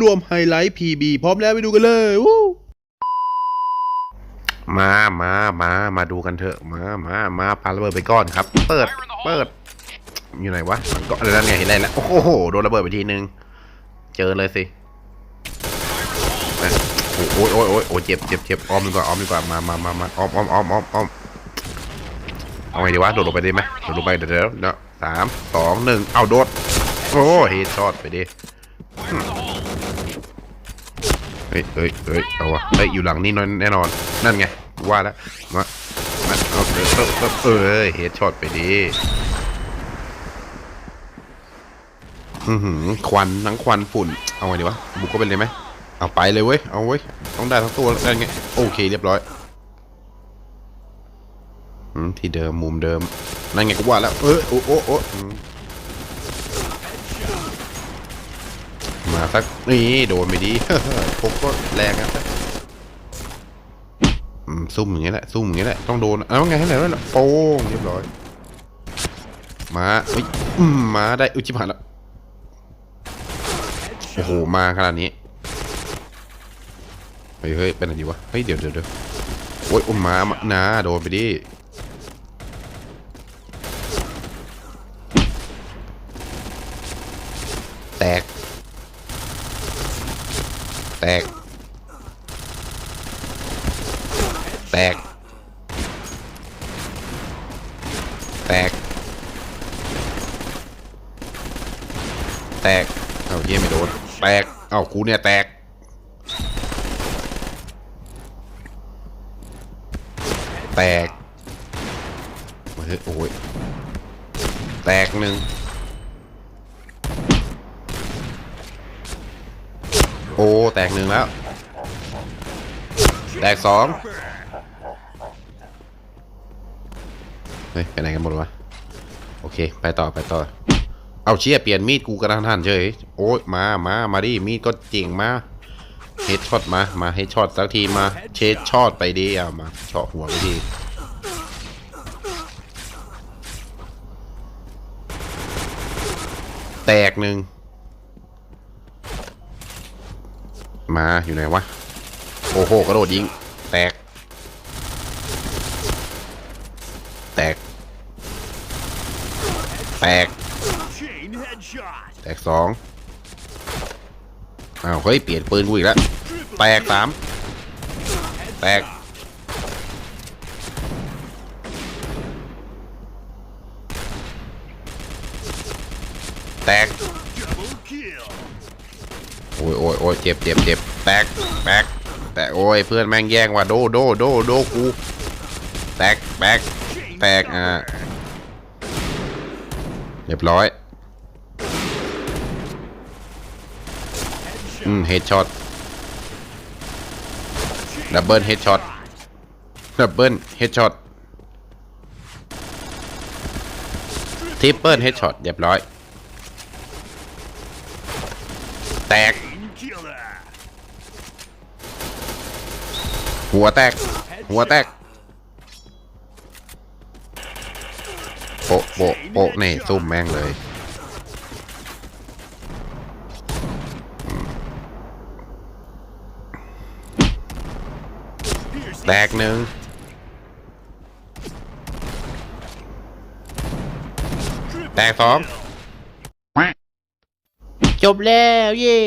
รวมไฮไลท์ PB พร้อมแล้วไปดูกันเลยวู้มามามามาดูกันเถอะ มามามาปาระเบิดไปก่อนครับ เปิด เปิด อยู่ไหนวะมันก็อะไรนั่นไงเห็นอะไรแล้วโอ้โห โดนระเบิดไปทีนึง เจอเลยสิโอ้ยโอ้ยโอ้ยโอ้ยเจ็บเจ็บเจ็บออมดีกว่าออมดีกว่า มามามามาออมออมออมออมออมเอาไงดีวะ โดดลงไปได้ไหมโดดลงไปเดี๋ยวเดี๋ยวเดี๋ยวสามสองหนึ่งเอาโดด โอ้เฮดช็อตไปดิ เฮ้ยเฮ้ยเฮ้ยเอาวะเฮ้ยอยู่หลังนี่แน่นอน นั่นไงว่าแล้วมามาเอาเออเออเออเฮดช็อตไปดิอือหือควันทั้งควันฝุ่น เอาไงดีวะ บุกเข้าไปเลยไหมเอาไปเลยเว้ย เอาเว้ย ต้องได้ทั้งตัวได้ไง โอเคเรียบร้อยอืมที่เดิมมุมเดิม นั่นไงกูว่าแล้ว เออโอ้โอ้โอ้ มาสักนี่โดนไปดีพกก็แรงนะซุ่มอย่างเงี้ยแหละซุ่มอย่างเงี้ยแหละต้องโดนเอาไงให้ไหนวะโป้งเรียบร้อยมาเฮ้ยอืมมาได้อุจิผ่านแล้วโอ้โหมาขนาดนี้เฮ้ยเฮ้ยเป็นอะไรดีวะเฮ้ยเดี๋ยวเดี๋ยวเดี๋ยวโอ้ยอุ้มมามานาโดนไปดิแตก แตก แตก แตก แตก เอ้าเยี่ยไม่โดน แตก เอ้ากูเนี่ยแตก แตก เฮ้ยโอ้ย แตกหนึ่ง อ้แตกหนึ่งแล้ว แตกสองเฮ้ยไปไหนกันหมดวะโอเค ไปต่อไปต่อ เอาเชี่ยเปลี่ยนมีดกูกระทันหันเฉยโอ้ยมามามาดิมีดก็เจ๋งมาเฮดช็อตมา มาเฮดช็อตสักทีมา เชดช็อตไปดิเอามาเฉาะหัวไปทีแตกหนึ่ง มาอยู่ไหนวะ โอ้โห กระโดดยิง แตก แตก แตก แตกสองอ้าว เฮ้ย เปลี่ยนปืนกูอีกแล้ว แตกสามแตก แตก โอ้ยโอ้ยโอ้ยเจ็บเจ็บเจ็บแตกแตกแตกโอ้ยเพื่อนแม่งแย่งว่ะโดโดโดโดกูแตกแตกแตกอ่าเรียบร้อยอืมเฮดช็อตดับเบิลเฮดช็อตดับเบิลเฮดช็อตทริปเปิลเฮดช็อตเรียบร้อย แตก หัวแตก หัวแตกโปะโปะโปะนี่ซุ่มแม่งเลย แตกหนึ่งแตกสองจบแล้ว เย่